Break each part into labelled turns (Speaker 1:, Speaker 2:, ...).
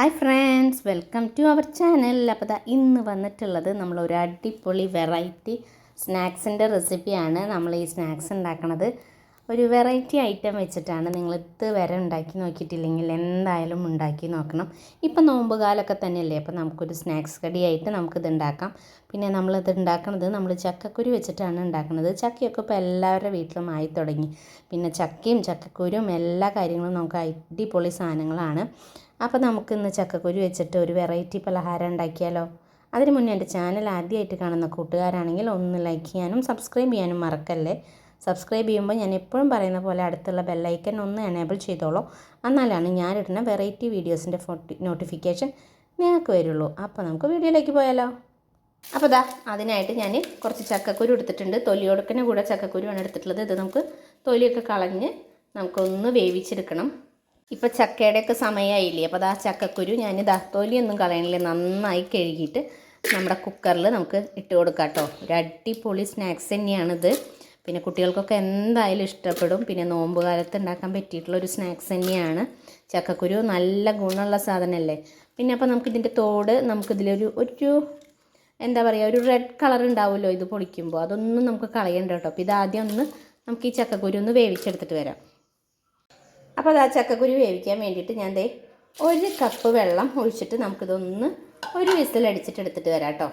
Speaker 1: Hi friends welcome to our channel. അപ്പോൾ ദാ ഇന്ന് വന്നിട്ടുള്ളത് നമ്മൾ ഒരു അടിപൊളി വെറൈറ്റി സ്നാക്സിന്റെ റെസിപ്പിയാണ് നമ്മൾ ഈ സ്നാക്സ് ഉണ്ടാക്കണത്. ഒരു വെറൈറ്റി ഐറ്റം വെച്ചിട്ടാണ് നിങ്ങൾ ഇതുവരെ ഉണ്ടാക്കി നോക്കിയിട്ടില്ലെങ്കിൽ എന്തായാലും ഉണ്ടാക്കി നോക്കണം. ഇപ്പം നോമ്പ് കാലമൊക്കെ തന്നെയല്ലേ അപ്പോൾ നമുക്കൊരു സ്നാക്സ് കടിയായിട്ട് നമുക്കിത് ഉണ്ടാക്കാം. പിന്നെ നമ്മളിത് ഉണ്ടാക്കുന്നത് നമ്മൾ ചക്കക്കുരു വെച്ചിട്ടാണ് ഉണ്ടാക്കുന്നത് ചക്കയൊക്കെ ഇപ്പോൾ എല്ലാവരുടെ വീട്ടിലും ആയി തുടങ്ങി. പിന്നെ ചക്കയും ചക്കക്കുരും എല്ലാ കാര്യങ്ങളും നമുക്ക് അടിപൊളി സാധനങ്ങളാണ്. അപ്പോൾ നമുക്കിന്ന് ചക്കക്കുരു വെച്ചിട്ട് ഒരു വെറൈറ്റി പലഹാരം ഉണ്ടാക്കിയാലോ? അതിന് മുന്നേ എന്റെ ചാനൽ ആദ്യമായിട്ട് കാണുന്ന കൂട്ടുകാരാണെങ്കിൽ ഒന്ന് ലൈക്ക് ചെയ്യാനും സബ്സ്ക്രൈബ് ചെയ്യാനും മറക്കല്ലേ? സബ്സ്ക്രൈബ് ചെയ്യുമ്പോൾ ഞാൻ എപ്പോഴും പറയുന്ന പോലെ അടുത്തുള്ള ബെല്ലൈക്കൻ ഒന്ന് എനേബിൾ ചെയ്തോളൂ. എന്നാലാണ് ഞാനിടുന്ന വെറൈറ്റി വീഡിയോസിന്റെ നോട്ടിഫിക്കേഷൻ നിങ്ങൾക്ക് വരുള്ളൂ. അപ്പോൾ നമുക്ക് വീഡിയോയിലേക്ക് പോയാലോ? അപ്പോൾ ദാ അതിനായിട്ട് ഞാൻ കുറച്ച് ചക്കക്കുരു എടുത്തിട്ടുണ്ട്. തൊലിയൊടുക്കിന് കൂടെ ചക്കക്കുരുവാണ് എടുത്തിട്ടുള്ളത്. ഇത് നമുക്ക് തൊലിയൊക്കെ കളഞ്ഞ് നമുക്കൊന്ന് വേവിച്ചെടുക്കണം. ഇപ്പോൾ ചക്കയുടെയൊക്കെ സമയമായില്ലേ അപ്പോൾ ആ ചക്കക്കുരു ഞാൻ ദത്തോലിയൊന്നും കളയണില്ല. നന്നായി കഴുകിയിട്ട് നമ്മുടെ കുക്കറിൽ നമുക്ക് ഇട്ട് കൊടുക്കാം കേട്ടോ ഒരു അടിപൊളി സ്നാക്സ് തന്നെയാണിത്. പിന്നെ കുട്ടികൾക്കൊക്കെ എന്തായാലും ഇഷ്ടപ്പെടും. പിന്നെ നോമ്പ് കാലത്ത് ഉണ്ടാക്കാൻ പറ്റിയിട്ടുള്ള ഒരു സ്നാക്സ് തന്നെയാണ്. ചക്കക്കുരു നല്ല ഗുണമുള്ള സാധനമല്ലേ? പിന്നെ അപ്പോൾ നമുക്ക് നമുക്കിതിന്റെ തോട് നമുക്കിതിലൊരു ഒരു എന്താ പറയുക ഒരു റെഡ് കളർ ഉണ്ടാവുമല്ലോ ഇത് പൊളിക്കുമ്പോൾ. അതൊന്നും നമുക്ക് കളയണ്ട കേട്ടോ. അപ്പോൾ ഇതാദ്യം ഒന്ന് നമുക്ക് ഈ ചക്കക്കുരു ഒന്ന് വേവിച്ചെടുത്തിട്ട് വരാം. അപ്പോൾ അത് ആ ചക്കക്കുരു വേവിക്കാൻ വേണ്ടിയിട്ട് ഞാൻ ദേ ഒരു കപ്പ് വെള്ളം ഒഴിച്ചിട്ട് നമുക്കിതൊന്ന് ഒരു വിസിൽ അടിച്ചിട്ട് എടുത്തിട്ട് വരാം കേട്ടോ.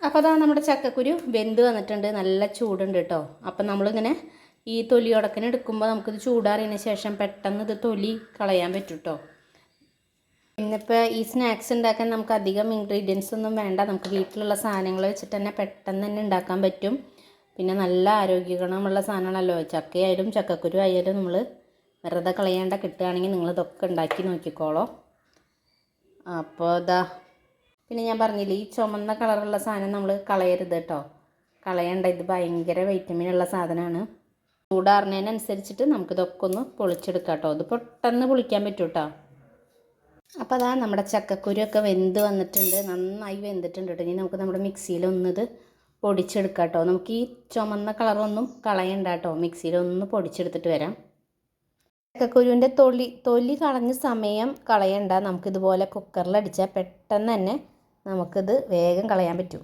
Speaker 1: അപ്പോൾ അതാ നമ്മുടെ ചക്കക്കുരു വെന്ത് വന്നിട്ടുണ്ട് നല്ല ചൂടുണ്ട് കേട്ടോ. അപ്പം നമ്മളിങ്ങനെ ഈ തൊലി ഉടക്കിന് എടുക്കുമ്പോൾ നമുക്കിത് ചൂടാറിയതിന് ശേഷം പെട്ടെന്ന് ഇത് തൊലി കളയാൻ പറ്റും കേട്ടോ. ഇന്നിപ്പോൾ ഈ സ്നാക്സ് ഉണ്ടാക്കാൻ നമുക്ക് അധികം ഇൻഗ്രീഡിയൻസ് ഒന്നും വേണ്ട. നമുക്ക് വീട്ടിലുള്ള സാധനങ്ങൾ വെച്ചിട്ട് തന്നെ പെട്ടെന്ന് തന്നെ ഉണ്ടാക്കാൻ പറ്റും. പിന്നെ നല്ല ആരോഗ്യഗുണമുള്ള സാധനമാണല്ലോ. ചക്കയായാലും ചക്കക്കുരു ആയാലും നമ്മൾ വെറുതെ കളയേണ്ട കിട്ടുകയാണെങ്കിൽ നിങ്ങൾ ഇതൊക്കെ ഉണ്ടാക്കി നോക്കിക്കോളോ. അപ്പോൾ ഇതാ പിന്നെ ഞാൻ പറഞ്ഞില്ലേ ഈ ചുമന്ന കളറുള്ള സാധനം നമ്മൾ കളയരുത് കേട്ടോ. കളയണ്ട ഇത് ഭയങ്കര വൈറ്റമിൻ ഉള്ള സാധനമാണ് ചൂടാറുന്നതിനനുസരിച്ചിട്ട് നമുക്കിതൊക്കെ ഒന്ന് പൊളിച്ചെടുക്കാം കേട്ടോ. ഇത് പെട്ടെന്ന് പൊളിക്കാൻ പറ്റും കേട്ടോ. അപ്പോൾ അതാ നമ്മുടെ ചക്കക്കുരുവൊക്കെ വെന്ത് വന്നിട്ടുണ്ട്. നന്നായി വെന്തിട്ടുണ്ട് കേട്ടോ. ഇനി നമുക്ക് നമ്മുടെ മിക്സിയിലൊന്നിത് പൊടിച്ചെടുക്കാം കേട്ടോ. നമുക്ക് ഈ ചുമന്ന കളറൊന്നും കളയണ്ട കേട്ടോ. മിക്സിയിലൊന്ന് പൊടിച്ചെടുത്തിട്ട് വരാം. ചക്കക്കുരുവിന്റെ തൊലി തൊലി കളഞ്ഞ സമയം കളയണ്ട. നമുക്കിതുപോലെ കുക്കറിലടിച്ചാൽ പെട്ടെന്ന് തന്നെ നമുക്കിത് വേഗം കളയാൻ പറ്റും.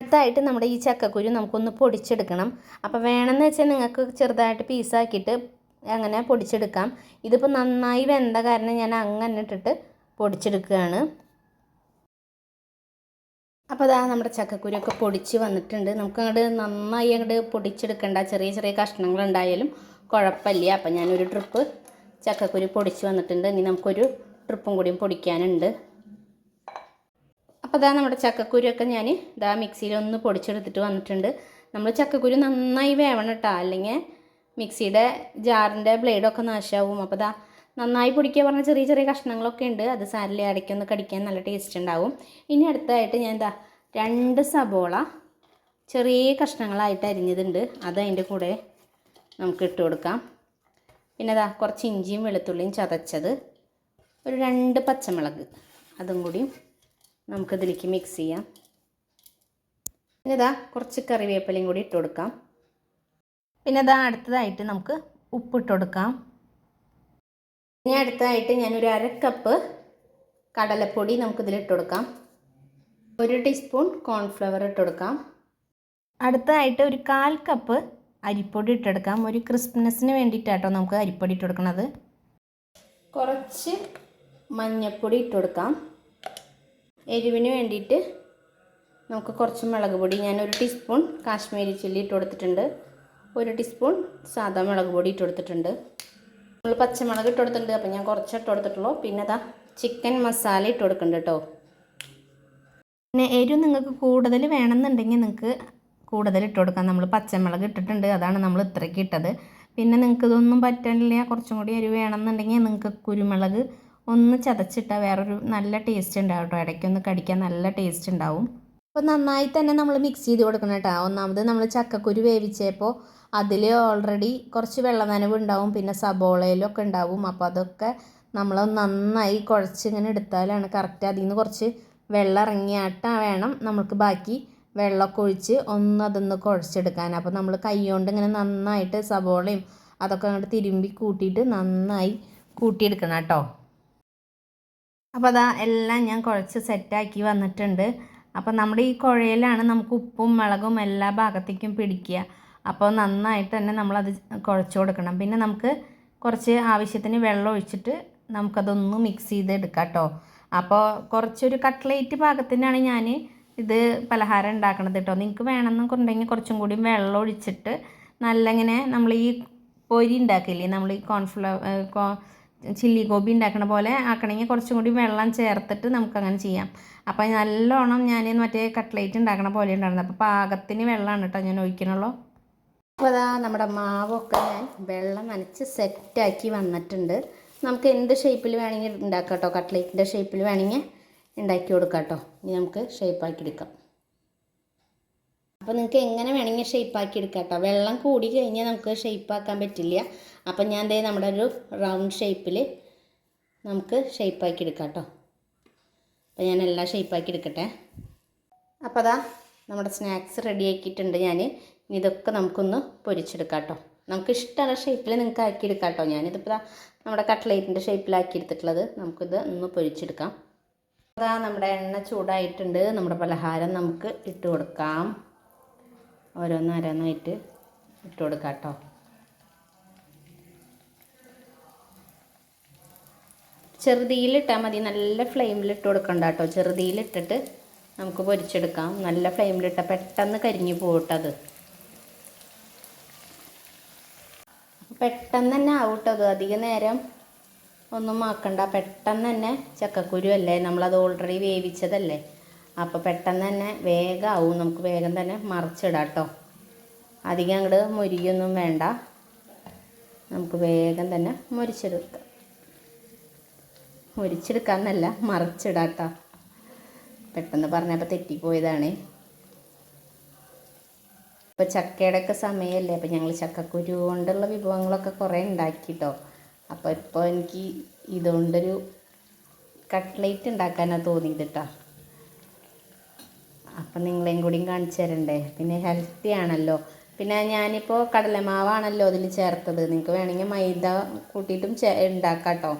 Speaker 1: അടുത്തായിട്ട് നമ്മുടെ ഈ ചക്കക്കുരു നമുക്കൊന്ന് പൊടിച്ചെടുക്കണം. അപ്പോൾ വേണമെന്ന് വെച്ചാൽ നിങ്ങൾക്ക് ചെറുതായിട്ട് പീസാക്കിയിട്ട് അങ്ങനെ പൊടിച്ചെടുക്കാം. ഇതിപ്പോൾ നന്നായി വെന്ത കാരണം ഞാൻ അങ്ങനെ ഇട്ടിട്ട് പൊടിച്ചെടുക്കുകയാണ്. അപ്പോൾ അതാ നമ്മുടെ ചക്കക്കുരുവൊക്കെ പൊടിച്ച് വന്നിട്ടുണ്ട്. നമുക്ക് അങ്ങോട്ട് നന്നായി അങ്ങോട്ട് പൊടിച്ചെടുക്കേണ്ട. ചെറിയ ചെറിയ കഷ്ണങ്ങൾ ഉണ്ടായാലും കുഴപ്പമില്ല. അപ്പം ഞാനൊരു ട്രിപ്പ് ചക്കക്കുരു പൊടിച്ച് വന്നിട്ടുണ്ട്. ഇനി നമുക്കൊരു ട്രിപ്പും കൂടിയും പൊടിക്കാനുണ്ട്. അപ്പോൾ അതാ നമ്മുടെ ചക്കക്കുരുയൊക്കെ ഞാൻ ഇതാ മിക്സിയിൽ ഒന്ന് പൊടിച്ചെടുത്തിട്ട് വന്നിട്ടുണ്ട്. നമ്മൾ ചക്കക്കുരു നന്നായി വേവണം കേട്ടോ. അല്ലെങ്കിൽ മിക്സിയുടെ ജാറിന്റെ ബ്ലേഡൊക്കെ നാശമാവും. അപ്പോൾ ഇതാ നന്നായി പൊടിക്കുക പറഞ്ഞാൽ ചെറിയ ചെറിയ കഷ്ണങ്ങളൊക്കെ ഉണ്ട്. അത് സാരിൽ അടയ്ക്കൊന്ന് കടിക്കാൻ നല്ല ടേസ്റ്റ് ഉണ്ടാവും. ഇനി അടുത്തതായിട്ട് ഞാൻ എന്താ രണ്ട് സബോള ചെറിയ കഷ്ണങ്ങളായിട്ട് അരിഞ്ഞതുണ്ട്. അത് അതിന്റെ കൂടെ നമുക്ക് ഇട്ട് കൊടുക്കാം. പിന്നെ അതാ കുറച്ച് ഇഞ്ചിയും വെളുത്തുള്ളിയും ചതച്ചത് ഒരു രണ്ട് പച്ചമുളക്. അതും കൂടി നമുക്കിതിലേക്ക് മിക്സ് ചെയ്യാം. പിന്നെ ഇതാ കുറച്ച് കറിവേപ്പിലയും കൂടി ഇട്ട് കൊടുക്കാം. പിന്നെ ഇതാ അടുത്തതായിട്ട് നമുക്ക് ഉപ്പിട്ട് കൊടുക്കാം. ഇനി അടുത്തതായിട്ട് ഞാനൊരു അര കപ്പ് കടലപ്പൊടി നമുക്കിതിലിട്ട് കൊടുക്കാം. ഒരു ടീസ്പൂൺ കോൺഫ്ലവർ ഇട്ട് കൊടുക്കാം. അടുത്തതായിട്ട് ഒരു കാൽ കപ്പ് അരിപ്പൊടി ഇട്ടെടുക്കാം. ഒരു ക്രിസ്പ്നെസ്സിന് വേണ്ടിയിട്ടാട്ടോ നമുക്ക് അരിപ്പൊടി ഇട്ടെടുക്കണത്. കുറച്ച് മഞ്ഞൾപ്പൊടി ഇട്ടുകൊടുക്കാം എരിവിന് വേണ്ടിയിട്ട് നമുക്ക് കുറച്ച് മുളക് പൊടി. ഞാൻ ഒരു ടീസ്പൂൺ കാശ്മീരി ചില്ലി ഇട്ട് കൊടുത്തിട്ടുണ്ട് ഒരു ടീസ്പൂൺ സാധാ മുളക് പൊടി ഇട്ട് കൊടുത്തിട്ടുണ്ട് നമ്മൾ പച്ചമുളക് ഇട്ട് കൊടുത്തിട്ടുണ്ട് അപ്പോൾ ഞാൻ കുറച്ച് ഇട്ട് കൊടുത്തിട്ടുള്ളൂ പിന്നെ അതാ ചിക്കൻ മസാല ഇട്ട് കൊടുക്കുന്നുണ്ട് കേട്ടോ. പിന്നെ എരിവ് നിങ്ങൾക്ക് കൂടുതൽ വേണമെന്നുണ്ടെങ്കിൽ നിങ്ങൾക്ക് കൂടുതൽ ഇട്ട് കൊടുക്കാം നമ്മൾ പച്ചമുളക് ഇട്ടിട്ടുണ്ട്. അതാണ് നമ്മൾ ഇത്രയ്ക്ക് ഇട്ടത്. പിന്നെ നിങ്ങൾക്ക് ഇതൊന്നും പറ്റണില്ല. കുറച്ചും കൂടി എരിവ് വേണമെന്നുണ്ടെങ്കിൽ നിങ്ങൾക്ക് കുരുമുളക് ഒന്ന് ചതച്ചിട്ടാൽ വേറൊരു നല്ല ടേസ്റ്റ് ഉണ്ടാവും കേട്ടോ ഇടയ്ക്കൊന്ന് കടിക്കാൻ നല്ല ടേസ്റ്റ് ഉണ്ടാവും. അപ്പോൾ നന്നായി തന്നെ നമ്മൾ മിക്സ് ചെയ്ത് കൊടുക്കണം കേട്ടോ ഒന്നാമത് നമ്മൾ ചക്കക്കുരു വേവിച്ചപ്പോൾ അതിൽ ഓൾറെഡി കുറച്ച് വെള്ളം നനവ് ഉണ്ടാവും. പിന്നെ സബോളയിലൊക്കെ ഉണ്ടാവും. അപ്പോൾ അതൊക്കെ നമ്മൾ നന്നായി കുഴച്ച് ഇങ്ങനെ എടുത്താലാണ് കറക്റ്റ് അതിൽ നിന്ന് കുറച്ച് വെള്ളം ഇറങ്ങിയാട്ടാ വേണം നമുക്ക് ബാക്കി വെള്ളമൊക്കെ ഒഴിച്ച് ഒന്ന് അതൊന്ന് കുഴച്ചെടുക്കാൻ അപ്പോൾ നമ്മൾ കൈ കൊണ്ട് ഇങ്ങനെ നന്നായിട്ട് സബോളയും അതൊക്കെ അങ്ങോട്ട് തിരുമ്പി കൂട്ടിയിട്ട് നന്നായി കൂട്ടിയെടുക്കണം കേട്ടോ. അപ്പോൾ അതാ എല്ലാം ഞാൻ കുഴച്ച് സെറ്റാക്കി വന്നിട്ടുണ്ട്. അപ്പോൾ നമ്മുടെ ഈ കുഴയിലാണ് നമുക്ക് ഉപ്പും മുളകും എല്ലാ ഭാഗത്തേക്കും പിടിക്കുക. അപ്പോൾ നന്നായിട്ട് തന്നെ നമ്മളത് കുഴച്ച് കൊടുക്കണം. പിന്നെ നമുക്ക് കുറച്ച് ആവശ്യത്തിന് വെള്ളം ഒഴിച്ചിട്ട് നമുക്കതൊന്ന് മിക്സ് ചെയ്ത് എടുക്കാം കേട്ടോ. അപ്പോൾ കുറച്ചൊരു കട്ട്ലേറ്റ് പാകത്തിനാണ് ഞാൻ ഇത് പലഹാരം ഉണ്ടാക്കണത് കേട്ടോ നിങ്ങൾക്ക് വേണമെന്നുണ്ടെങ്കിൽ കുറച്ചും കൂടി വെള്ളം ഒഴിച്ചിട്ട് നല്ല ഇങ്ങനെ നമ്മൾ ഈ പൊരി ഉണ്ടാക്കില്ലേ? നമ്മൾ ഈ കോൺഫ്ലവർ ചില്ലി ഗോബി ഉണ്ടാക്കണ പോലെ ആക്കണമെങ്കിൽ കുറച്ചും കൂടി വെള്ളം ചേർത്തിട്ട് നമുക്കങ്ങനെ ചെയ്യാം. അപ്പോൾ നല്ലോണം ഞാൻ മറ്റേ കട്ട്ലേറ്റ് ഉണ്ടാക്കണ പോലെ ഉണ്ടായിരുന്നത് അപ്പോൾ പാകത്തിന് വെള്ളമാണ് കേട്ടോ ഞാൻ ഒഴിക്കണുള്ളൂ. അപ്പോൾ അതാ നമ്മുടെ മാവൊക്കെ ഞാൻ വെള്ളം നനച്ച് സെറ്റാക്കി വന്നിട്ടുണ്ട്. നമുക്ക് എന്ത് ഷേപ്പിൽ വേണമെങ്കിൽ ഉണ്ടാക്കാം കേട്ടോ കട്ട്ലേറ്റിന്റെ ഷേപ്പിൽ വേണമെങ്കിൽ ഉണ്ടാക്കി കൊടുക്കാം കേട്ടോ. ഇനി നമുക്ക് ഷേപ്പാക്കി എടുക്കാം. അപ്പോൾ നിങ്ങൾക്ക് എങ്ങനെ വേണമെങ്കിൽ ഷേപ്പാക്കി എടുക്കാം കേട്ടോ. വെള്ളം കൂടി കഴിഞ്ഞാൽ നമുക്ക് ഷേപ്പാക്കാൻ പറ്റില്ല. അപ്പം ഞാൻ ദേ നമ്മുടെ ഒരു റൗണ്ട് ഷേപ്പിൽ നമുക്ക് ഷേപ്പാക്കി എടുക്കാം കേട്ടോ. അപ്പോൾ ഞാൻ എല്ലാം ഷേപ്പാക്കി എടുക്കട്ടെ. അപ്പോൾ അതാ നമ്മുടെ സ്നാക്സ് റെഡി ആക്കിയിട്ടുണ്ട് ഞാൻ. ഇനി ഇതൊക്കെ നമുക്കൊന്ന് പൊരിച്ചെടുക്കാം കേട്ടോ. നമുക്ക് ഇഷ്ടമുള്ള ഷേപ്പിൽ നിങ്ങൾക്ക് ആക്കിയെടുക്കാം കേട്ടോ. ഞാനിതിപ്പോൾ നമ്മുടെ കട്ട്ലേറ്റിന്റെ ഷേപ്പിലാക്കി എടുത്തിട്ടുള്ളത്. നമുക്കിത് ഒന്ന് പൊരിച്ചെടുക്കാം. അതാ നമ്മുടെ എണ്ണ ചൂടായിട്ടുണ്ട്. നമ്മുടെ പലഹാരം നമുക്ക് ഇട്ട് കൊടുക്കാം. ഓരോന്നോരോന്നായിട്ട് ഇട്ട് കൊടുക്കാം കേട്ടോ ചെറുതിയിലിട്ടാൽ മതി. നല്ല ഫ്ലെയിമിലിട്ട് കൊടുക്കണ്ട കേട്ടോ ചെറുതിയിലിട്ടിട്ട് നമുക്ക് പൊരിച്ചെടുക്കാം. നല്ല ഫ്ലെയിമിലിട്ടാൽ പെട്ടെന്ന് കരിഞ്ഞു പോകട്ടത് പെട്ടെന്ന് തന്നെ ആവട്ടോ അത്. അധിക നേരം ഒന്നും ആക്കണ്ട. പെട്ടെന്ന് തന്നെ ചക്കക്കുരു അല്ലേ? നമ്മളത് ഓൾറെഡി വേവിച്ചതല്ലേ? അപ്പോൾ പെട്ടെന്ന് തന്നെ വേഗം ആവും നമുക്ക് വേഗം തന്നെ മറിച്ചിടാം കേട്ടോ. അധികം അങ്ങോട്ട് മുരിയൊന്നും വേണ്ട. നമുക്ക് വേഗം തന്നെ മുരിച്ചെടുക്കാം. മുരിച്ചെടുക്കാമെന്നല്ല മറിച്ചിടാം കേട്ടോ. പെട്ടെന്ന് പറഞ്ഞപ്പോൾ തെറ്റിപ്പോയതാണ്. ഇപ്പോൾ ചക്കയുടെ ഒക്കെ സമയമല്ലേ അപ്പോൾ ഞങ്ങൾ ചക്കക്കുരു കൊണ്ടുള്ള വിഭവങ്ങളൊക്കെ കുറേ ഉണ്ടാക്കി കേട്ടോ അപ്പോൾ ഇപ്പോൾ എനിക്ക് ഇതുകൊണ്ടൊരു കട്ട്ലേറ്റ് ഉണ്ടാക്കാനാണ് തോന്നിയത് കേട്ടോ അപ്പം നിങ്ങളെയും കൂടിയും കാണിച്ചു തരണ്ടേ? പിന്നെ ഹെൽത്തി ആണല്ലോ. പിന്നെ ഞാനിപ്പോൾ കടലമാവാണല്ലോ അതിൽ ചേർത്തത്. നിങ്ങൾക്ക് വേണമെങ്കിൽ മൈദ കൂട്ടിയിട്ടും ചേ ഉണ്ടാക്കാം കേട്ടോ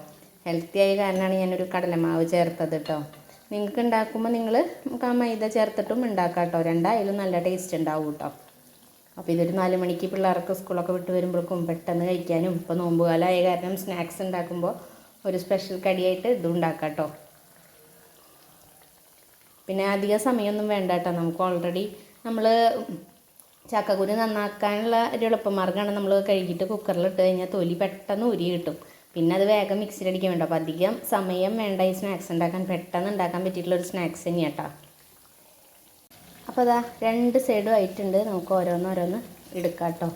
Speaker 1: ഹെൽത്തി ആയ കാരണമാണ് ഞാനൊരു കടലമാവ് ചേർത്തത് കേട്ടോ നിങ്ങൾക്ക് ഉണ്ടാക്കുമ്പോൾ നിങ്ങൾ നമുക്ക് ആ മൈദ ചേർത്തിട്ടും ഉണ്ടാക്കാം കേട്ടോ രണ്ടായാലും നല്ല ടേസ്റ്റ് ഉണ്ടാവും കേട്ടോ അപ്പോൾ ഇതൊരു നാല് മണിക്ക് പിള്ളേർക്ക് സ്കൂളൊക്കെ വിട്ട് വരുമ്പോഴേക്കും പെട്ടെന്ന് കഴിക്കാനും ഇപ്പോൾ നോമ്പുകാലമായ കാരണം സ്നാക്സ് ഉണ്ടാക്കുമ്പോൾ ഒരു സ്പെഷ്യൽ കടിയായിട്ട് ഇതും ഉണ്ടാക്കാം കേട്ടോ പിന്നെ അധിക സമയമൊന്നും വേണ്ട കേട്ടോ നമുക്ക് ഓൾറെഡി നമ്മൾ ചക്കക്കുരു നന്നാക്കാനുള്ള ഒരു എളുപ്പമാർഗമാണ് നമ്മൾ കഴുകിയിട്ട് കുക്കറിലിട്ട് കഴിഞ്ഞാൽ തൊലി പെട്ടെന്ന് ഉരി കിട്ടും. പിന്നെ അത് വേഗം മിക്സിയിൽ അടിക്കാൻ വേണ്ട. അപ്പോൾ അധികം സമയം വേണ്ട ഈ സ്നാക്സ് ഉണ്ടാക്കാൻ. പെട്ടെന്ന് ഉണ്ടാക്കാൻ പറ്റിയിട്ടുള്ള ഒരു സ്നാക്സ് തന്നെയാണ് കേട്ടോ അപ്പോൾ അതാ രണ്ട് സൈഡും ആയിട്ടുണ്ട്. നമുക്ക് ഓരോന്നോരോന്ന് എടുക്കാം കേട്ടോ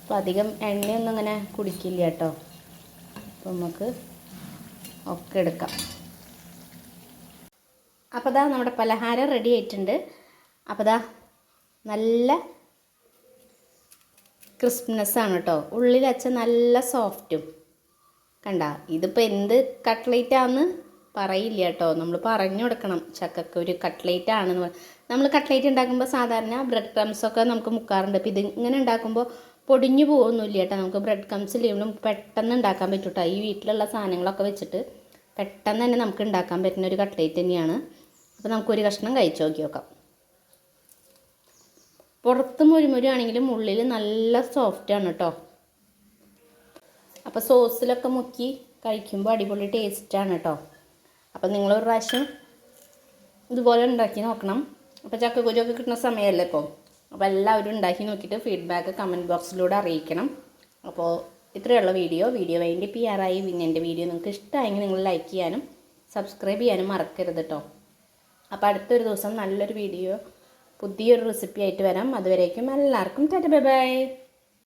Speaker 1: അപ്പോൾ അധികം എണ്ണയൊന്നും അങ്ങനെ കുടിക്കില്ല കേട്ടോ അപ്പോൾ നമുക്ക് ഒക്കെ എടുക്കാം. അപ്പോൾ ദാ നമ്മുടെ പലഹാരം റെഡി ആയിട്ടുണ്ട്. അപ്പോൾ ദാ നല്ല ക്രിസ്പ്നെസ്സാണ് കേട്ടോ ഉള്ളിൽ വെച്ച നല്ല സോഫ്റ്റും കണ്ട ഇതിപ്പോൾ എന്ത് കട്ട്ലേറ്റാന്ന് പറയില്ല കേട്ടോ നമ്മൾ പറഞ്ഞു കൊടുക്കണം. ചക്കക്ക് ഒരു കട്ട്ലേറ്റ് ആണെന്ന് നമ്മൾ കട്ട്ലേറ്റ് ഉണ്ടാക്കുമ്പോൾ സാധാരണ ബ്രെഡ് ക്രംസ് ഒക്കെ നമുക്ക് മുക്കാറുണ്ട്. അപ്പോൾ ഇത് ഇങ്ങനെ ഉണ്ടാക്കുമ്പോൾ പൊടിഞ്ഞു പോകുന്നില്ല കേട്ടോ നമുക്ക് ബ്രെഡ് ക്രംസ് ഇല്ലെങ്കിലും പെട്ടെന്ന് ഉണ്ടാക്കാൻ പറ്റും ഈ വീട്ടിലുള്ള സാധനങ്ങളൊക്കെ വെച്ചിട്ട് പെട്ടെന്ന് തന്നെ നമുക്ക് ഉണ്ടാക്കാൻ പറ്റുന്ന ഒരു കട്ട്ലേറ്റ് തന്നെയാണ്. അപ്പോൾ നമുക്കൊരു കഷ്ണം കഴിച്ചു നോക്കി നോക്കാം. പുറത്ത് മുരുമുരുവാണെങ്കിലും ഉള്ളിൽ നല്ല സോഫ്റ്റ് ആണ് കേട്ടോ അപ്പോൾ സോസിലൊക്കെ മുക്കി കഴിക്കുമ്പോൾ അടിപൊളി ടേസ്റ്റാണ് കേട്ടോ അപ്പോൾ നിങ്ങളൊരു പ്രാവശ്യം ഇതുപോലെ ഉണ്ടാക്കി നോക്കണം. അപ്പോൾ ചക്കക്കുരുവൊക്കെ കിട്ടുന്ന സമയമല്ലേ ഇപ്പോൾ അപ്പോൾ എല്ലാവരും ഉണ്ടാക്കി നോക്കിയിട്ട് ഫീഡ്ബാക്ക് കമന്റ് ബോക്സിലൂടെ അറിയിക്കണം. അപ്പോൾ ഇത്രയുള്ള വീഡിയോ വീഡിയോ വേണ്ടി പി ആറായി പിന്നെ എന്റെ വീഡിയോ നിങ്ങൾക്ക് ഇഷ്ടമായെങ്കിൽ നിങ്ങൾ ലൈക്ക് ചെയ്യാനും സബ്സ്ക്രൈബ് ചെയ്യാനും മറക്കരുത് കേട്ടോ അപ്പോൾ അടുത്തൊരു ദിവസം നല്ലൊരു വീഡിയോ പുതിയൊരു റെസിപ്പി ആയിട്ട് വരാം. അതുവരേക്കും എല്ലാവർക്കും ടാറ്റ ബൈ ബൈ.